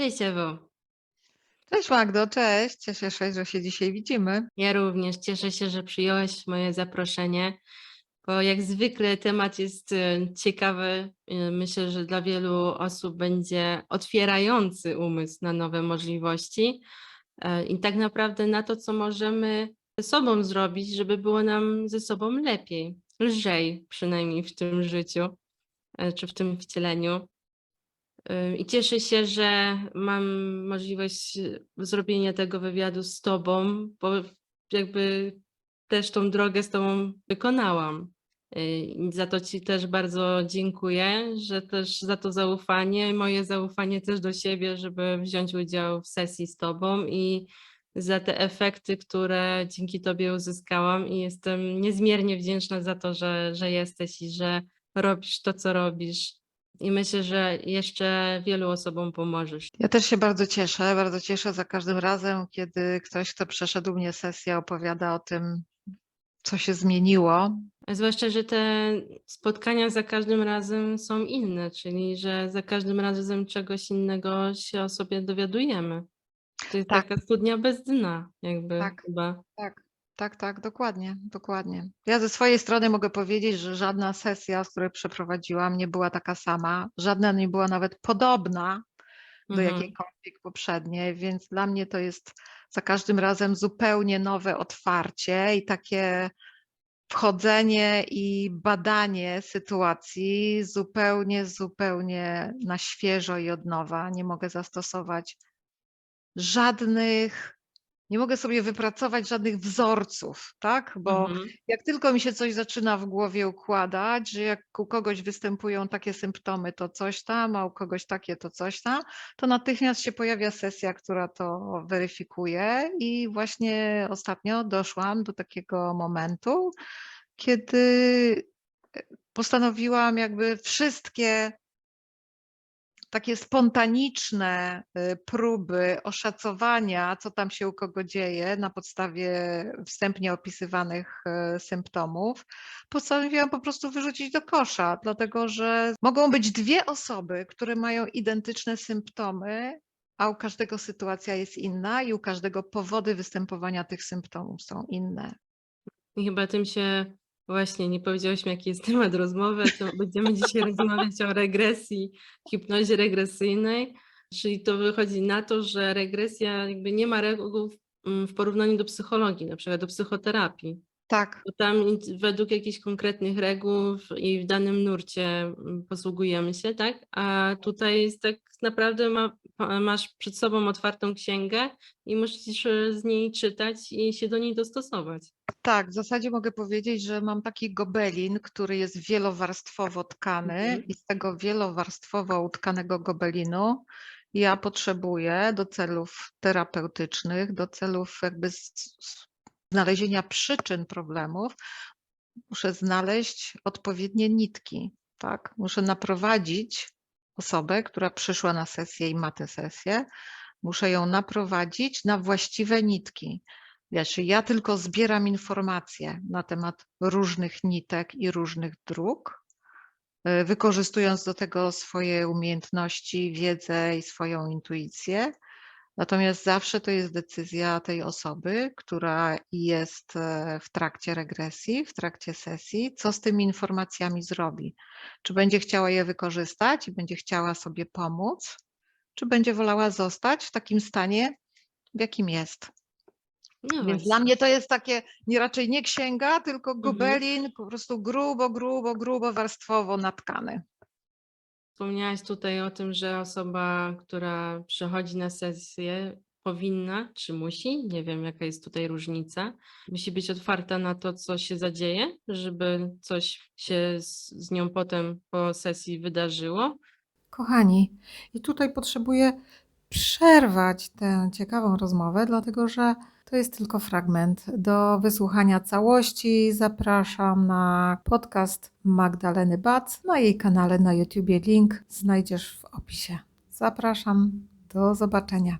Cześć Ewo. Cześć Magdo, cześć. Cieszę się, że się dzisiaj widzimy. Ja również cieszę się, że przyjąłeś moje zaproszenie, bo jak zwykle temat jest e, ciekawy. E, Myślę, że dla wielu osób będzie otwierający umysł na nowe możliwości e, i tak naprawdę na to, co możemy ze sobą zrobić, żeby było nam ze sobą lepiej, lżej przynajmniej w tym życiu czy w tym wcieleniu. I cieszę się, że mam możliwość y, zrobienia tego wywiadu z Tobą, bo jakby też tą drogę z Tobą wykonałam. Y, I za to Ci też bardzo dziękuję, że też za to zaufanie, moje zaufanie też do siebie, żeby wziąć udział w sesji z Tobą i za te efekty, które dzięki Tobie uzyskałam i jestem niezmiernie wdzięczna za to, że, że jesteś i że robisz to, co robisz. I myślę, że jeszcze wielu osobom pomożesz. Ja też się bardzo cieszę, bardzo cieszę za każdym razem, kiedy ktoś, kto przeszedł mnie sesję, opowiada o tym, co się zmieniło. Zwłaszcza, że te spotkania za każdym razem są inne, czyli że za każdym razem czegoś innego się o sobie dowiadujemy. To jest Tak. taka studnia bez dna, jakby Tak. chyba. Tak, tak, tak, dokładnie, dokładnie. Ja ze swojej strony mogę powiedzieć, że żadna sesja, z której przeprowadziłam, nie była taka sama, żadna nie była nawet podobna do Mhm. jakiejkolwiek poprzedniej, więc dla mnie to jest za każdym razem zupełnie nowe otwarcie i takie wchodzenie i badanie sytuacji zupełnie, zupełnie na świeżo i od nowa. Nie mogę zastosować żadnych, nie mogę sobie wypracować żadnych wzorców, tak? Bo Mhm. jak tylko mi się coś zaczyna w głowie układać, że jak u kogoś występują takie symptomy, to coś tam, a u kogoś takie, to coś tam, to natychmiast się pojawia sesja, która to weryfikuje. I właśnie ostatnio doszłam do takiego momentu, kiedy postanowiłam jakby wszystkie takie spontaniczne y, próby oszacowania, co tam się u kogo dzieje na podstawie wstępnie opisywanych e, symptomów, postanowiłam po prostu wyrzucić do kosza, dlatego że mogą być dwie osoby, które mają identyczne symptomy, a u każdego sytuacja jest inna i u każdego powody występowania tych symptomów są inne. I chyba tym się właśnie nie powiedziałyśmy, jaki jest temat rozmowy, to będziemy dzisiaj rozmawiać o regresji, hipnozie regresyjnej, czyli to wychodzi na to, że regresja jakby nie ma reguł w- mm, porównaniu do psychologii, na przykład do psychoterapii. Tak, Bo tam według jakichś konkretnych reguł i w danym nurcie mm, posługujemy się, tak? A tutaj jest tak naprawdę ma, masz przed sobą otwartą księgę i musisz e, z niej czytać i się do niej dostosować. Tak, w zasadzie mogę powiedzieć, że mam taki gobelin, który jest wielowarstwowo tkany Mhm. i z tego wielowarstwowo utkanego gobelinu ja potrzebuję do celów terapeutycznych, do celów jakby znalezienia przyczyn problemów, muszę znaleźć odpowiednie nitki, tak? Muszę naprowadzić osobę, która przyszła na sesję i ma tę sesję, muszę ją naprowadzić na właściwe nitki. Wiesz, ja tylko zbieram informacje na temat różnych nitek i różnych dróg, y, wykorzystując do tego swoje umiejętności, wiedzę i swoją intuicję. Natomiast zawsze to jest decyzja tej osoby, która jest e, w trakcie regresji, w trakcie sesji, co z tymi informacjami zrobi. Czy będzie chciała je wykorzystać i będzie chciała sobie pomóc, czy będzie wolała zostać w takim stanie, w jakim jest. No Więc właśnie. dla mnie to jest takie nie raczej nie księga, tylko Mhm. gobelin, po prostu grubo, grubo, grubo warstwowo natkany. Wspomniałaś tutaj o tym, że osoba, która przychodzi na sesję, powinna, czy musi, nie wiem jaka jest tutaj różnica, musi być otwarta na to, co się zadzieje, żeby coś się z, nią potem po sesji wydarzyło. Kochani, i tutaj potrzebuję przerwać tę ciekawą rozmowę, dlatego że to jest tylko fragment. Do wysłuchania całości zapraszam na podcast Magdaleny Bac na jej kanale na YouTubie. Link znajdziesz w opisie. Zapraszam. Do zobaczenia.